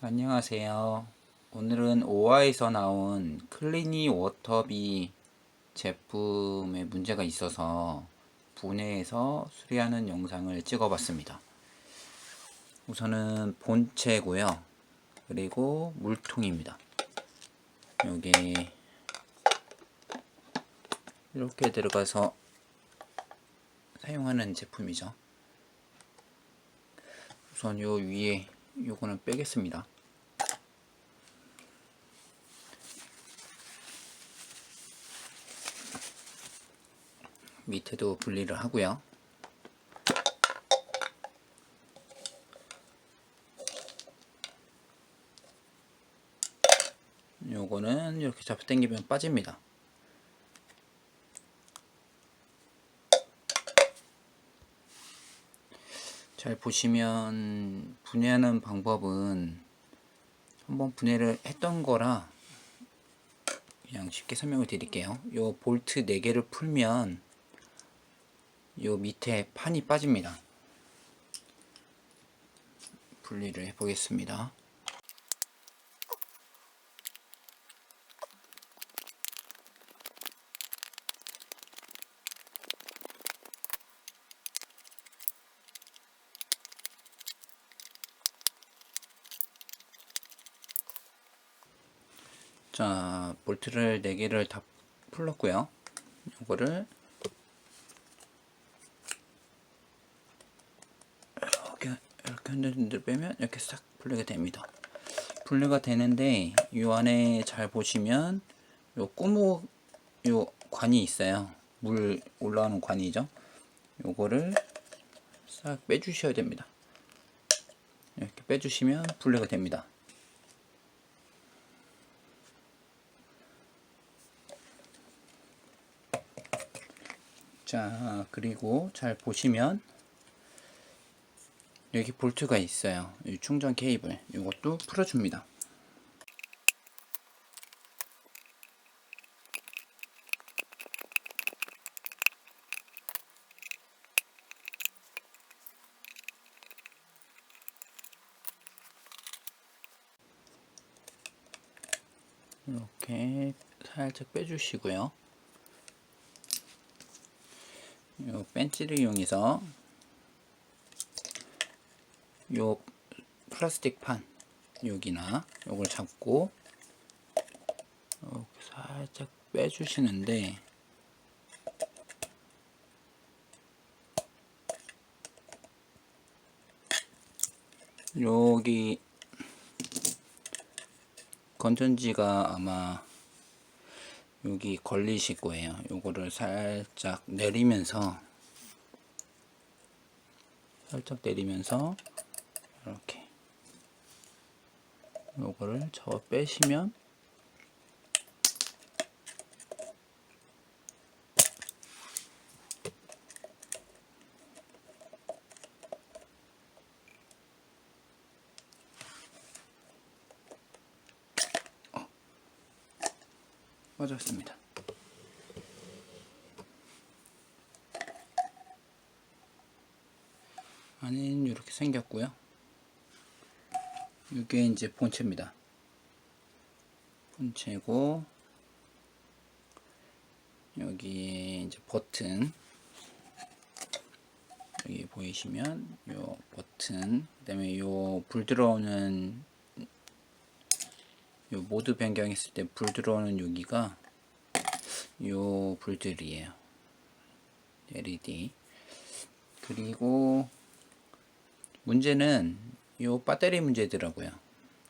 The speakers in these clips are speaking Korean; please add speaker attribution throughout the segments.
Speaker 1: 안녕하세요. 오늘은 오아에서 나온 클리니 워터비 제품에 문제가 있어서 분해해서 수리하는 영상을 찍어봤습니다. 우선은 본체고요. 그리고 물통입니다. 여기 이렇게 들어가서 사용하는 제품이죠. 우선 요 위에 요거는 빼겠습니다. 밑에도 분리를 하고요. 요거는 이렇게 잡아 당기면 빠집니다. 잘 보시면 분해하는 방법은 한번 분해를 했던 거라 그냥 쉽게 설명을 드릴게요. 요 볼트 4개를 풀면 요 밑에 판이 빠집니다. 분리를 해 보겠습니다. 자, 볼트를 4개를 다 풀렀고요. 이거를 이렇게 이렇게 흔들흔들 빼면 이렇게 싹 분리가 됩니다. 분리가 되는데 이 안에 잘 보시면 요 꾸무 요 관이 있어요. 물 올라오는 관이죠. 요거를 싹 빼주셔야 됩니다. 이렇게 빼주시면 분리가 됩니다. 자, 그리고 잘 보시면 여기 볼트가 있어요. 이 충전 케이블. 이것도 풀어줍니다. 이렇게 살짝 빼주시고요. 요 벤치를 이용해서 요 플라스틱 판 여기나 요걸 잡고 이렇게 살짝 빼주시는데 여기 건전지가 아마 여기 걸리실 거예요. 요거를 살짝 내리면서 살짝 내리면서 이렇게 요거를 저 빼시면 빠졌습니다. 안에는 이렇게 생겼고요. 이게 이제 본체입니다. 본체고 여기 이제 버튼 여기 보이시면 요 버튼 그다음에 요 불 들어오는 요 모드 변경했을 때 불 들어오는 여기가 요 불들이에요. LED 그리고 문제는 요 배터리 문제더라고요.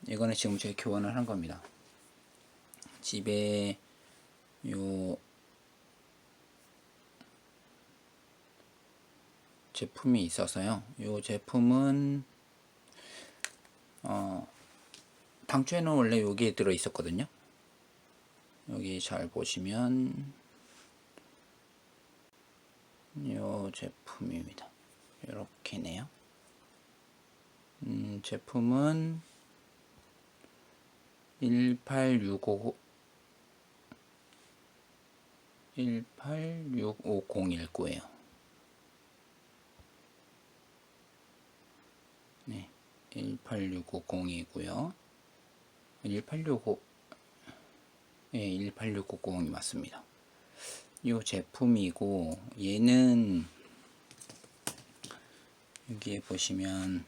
Speaker 1: 이거는 지금 제가 교환을 한 겁니다. 집에 요 제품이 있어서요. 요 제품은 어 당초에는 원래 여기에 들어 있었거든요. 여기 잘 보시면 요 제품입니다. 이렇게네요. 음, 제품은 1865 186501 거예요. 네, 186502이고요. 18650 예, 18690이 맞습니다. 이 제품이고 얘는 여기에 보시면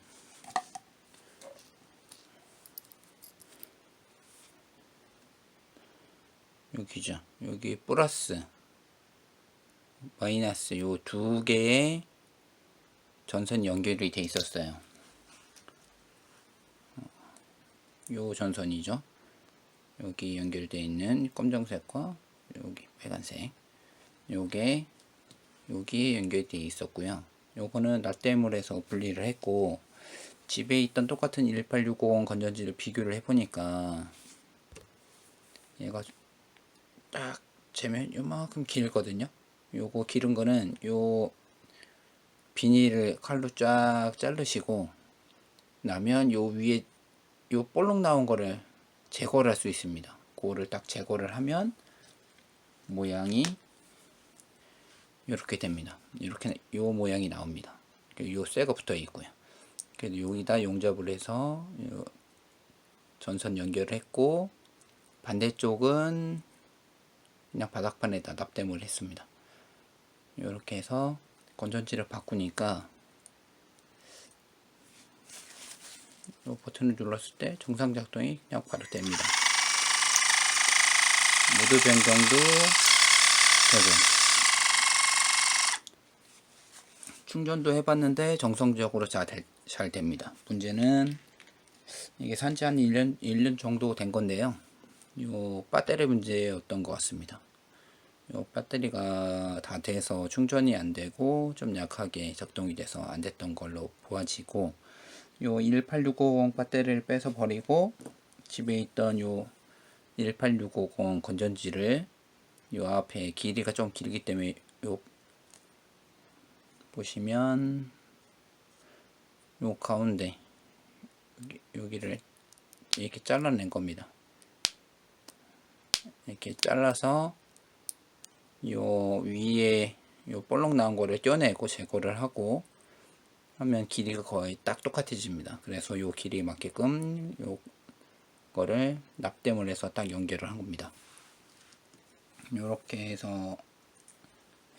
Speaker 1: 여기죠. 여기 플러스 마이너스 요 두 개의 전선 연결이 돼 있었어요. 요 전선이죠. 여기 연결되어 있는 검정색과 여기 빨간색. 요게 여기에 연결되어 있었고요. 요거는 납땜물에서 분리를 했고 집에 있던 똑같은 18650 건전지를 비교를 해보니까 얘가 딱 재면 요만큼 길거든요. 요거 기른 거는 요 비닐을 칼로 쫙 자르시고 나면 요 위에 요 볼록 나온 거를 제거를 할 수 있습니다. 그거를 딱 제거를 하면 모양이 이렇게 됩니다. 이렇게 요 모양이 나옵니다. 요 쇠가 붙어 있고요. 그래서 여기다 용접을 해서 요 전선 연결을 했고 반대쪽은 그냥 바닥판에다 납땜을 했습니다. 이렇게 해서 건전지를 바꾸니까 이 버튼을 눌렀을 때 정상 작동이 그냥 바로 됩니다. 모드 변경도 되고 충전도 해봤는데 정상적으로 잘, 잘 됩니다. 문제는 이게 산지 한 1년, 1년 정도 된 건데요. 요 배터리 문제였던 것 같습니다. 요 배터리가 다 돼서 충전이 안 되고 좀 약하게 작동이 돼서 안 됐던 걸로 보아지고 요 18650 배터리를 빼서 버리고 집에 있던 요 18650 건전지를 요 앞에 길이가 좀 길기 때문에 요 보시면 요 가운데 여기, 를 이렇게 잘라낸 겁니다. 이렇게 잘라서 요 위에 요 볼록 나온 거를 떼어내고 제거를 하고 하면 길이가 거의 딱 똑같아집니다. 그래서 요 길이에 맞게끔 요 거를 납땜을 해서 딱 연결을 한 겁니다. 요렇게 해서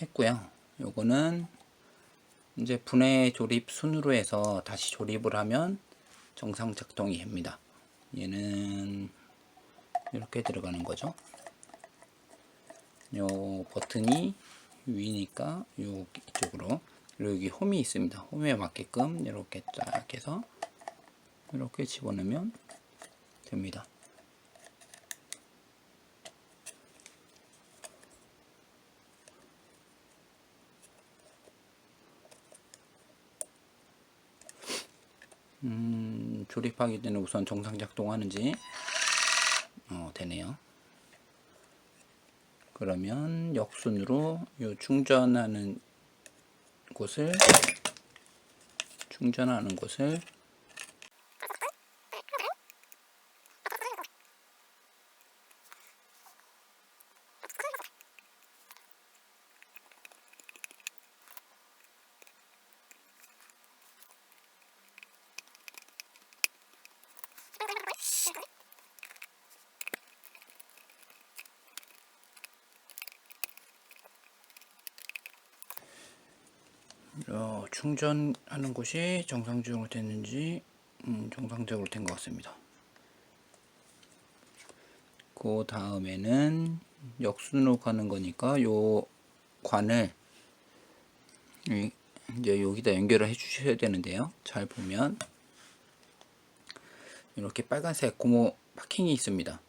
Speaker 1: 했고요. 요거는 이제 분해 조립 순으로 해서 다시 조립을 하면 정상 작동이 됩니다. 얘는 이렇게 들어가는 거죠. 요 버튼이 위니까 요 이쪽으로 여기 홈이 있습니다. 홈에 맞게끔 이렇게 쫙 해서 이렇게 집어넣으면 됩니다. 음, 조립하기 전에 우선 정상 작동하는지 어, 되네요. 그러면 역순으로 요 충전하는 곳을 충전하는 곳을 어, 충전하는 곳이 정상적으로 됐는지 음, 정상적으로 된 것 같습니다. 그 다음에는 역순으로 가는 거니까 요 관을 이제 여기다 연결을 해 주셔야 되는데요. 잘 보면 이렇게 빨간색 고무 파킹이 있습니다.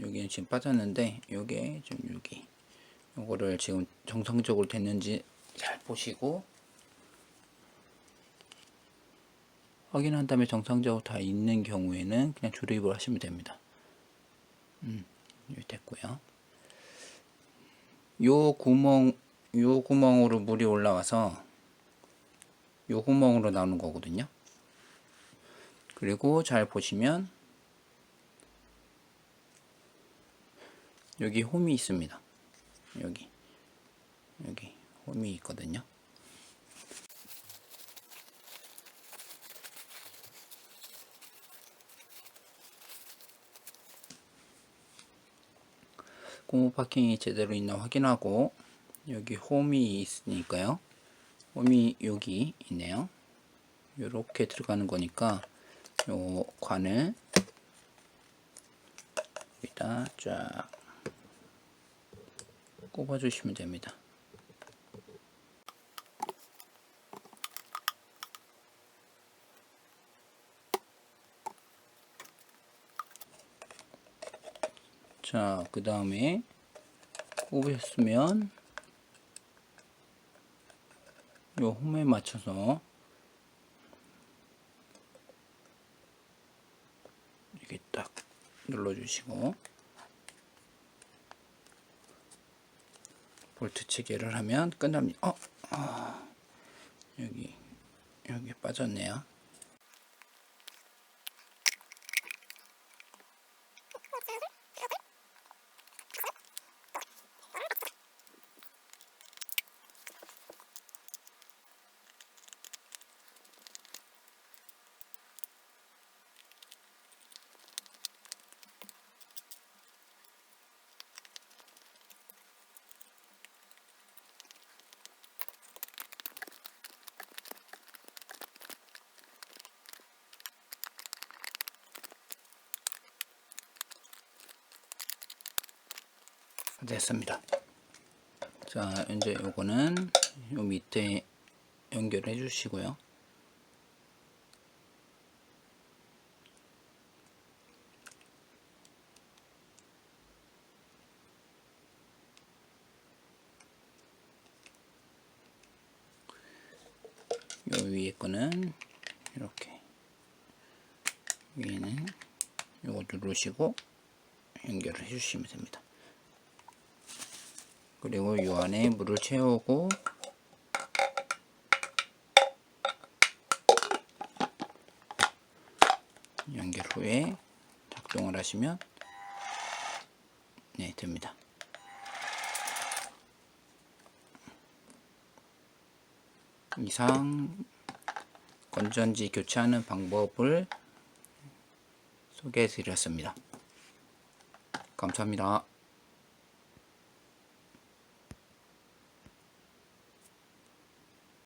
Speaker 1: 여기는 지금 빠졌는데 요게 좀 여기 요거를 지금 정상적으로 됐는지 잘 보시고 확인한 다음에 정상적으로 다 있는 경우에는 그냥 조립을 하시면 됩니다. 음, 됐고요. 요 구멍, 요 구멍으로 물이 올라와서 요 구멍으로 나오는 거거든요. 그리고 잘 보시면 여기 홈이 있습니다. 여기 여기 홈이 있거든요. 고무 파킹이 제대로 있나 확인하고 여기 홈이 있으니까요. 홈이 여기 있네요. 이렇게 들어가는 거니까 요 관을 여기다 쫙 꼽아 주시면 됩니다. 자, 그 다음에 꼽으셨으면 요 홈에 맞춰서 이렇게 딱 눌러주시고 볼트 체결을 하면 끝납니다. 어, 아, 여기 여기 빠졌네요. 됐습니다. 자, 이제 요거는 요 밑에 연결해 주시고요. 요 위에 거는 이렇게 위에는 요거 누르시고 연결을 해 주시면 됩니다. 그리고 이 안에 물을 채우고 연결 후에 작동을 하시면 네 됩니다. 이상 건전지 교체하는 방법을 소개해 드렸습니다. 감사합니다.